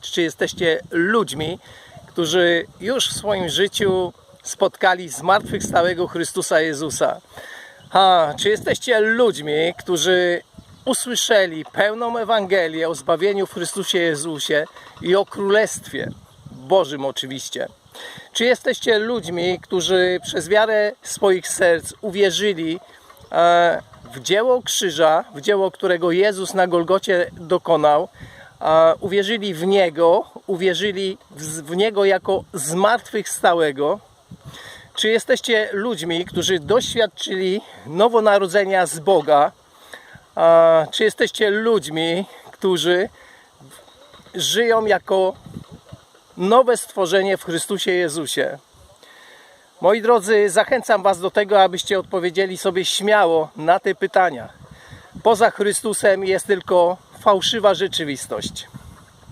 Czy jesteście ludźmi, którzy już w swoim życiu spotkali zmartwychwstałego Chrystusa Jezusa? A, czy jesteście ludźmi, którzy usłyszeli pełną Ewangelię o zbawieniu w Chrystusie Jezusie i o Królestwie Bożym oczywiście? Czy jesteście ludźmi, którzy przez wiarę swoich serc uwierzyli e, w dzieło krzyża, w dzieło, którego Jezus na Golgocie dokonał, uwierzyli w Niego, uwierzyli w, Niego jako zmartwychwstałego? Czy jesteście ludźmi, którzy doświadczyli nowonarodzenia z Boga? Czy jesteście ludźmi, którzy żyją jako nowe stworzenie w Chrystusie Jezusie? Moi drodzy, zachęcam Was do tego, abyście odpowiedzieli sobie śmiało na te pytania. Poza Chrystusem jest tylko fałszywa rzeczywistość.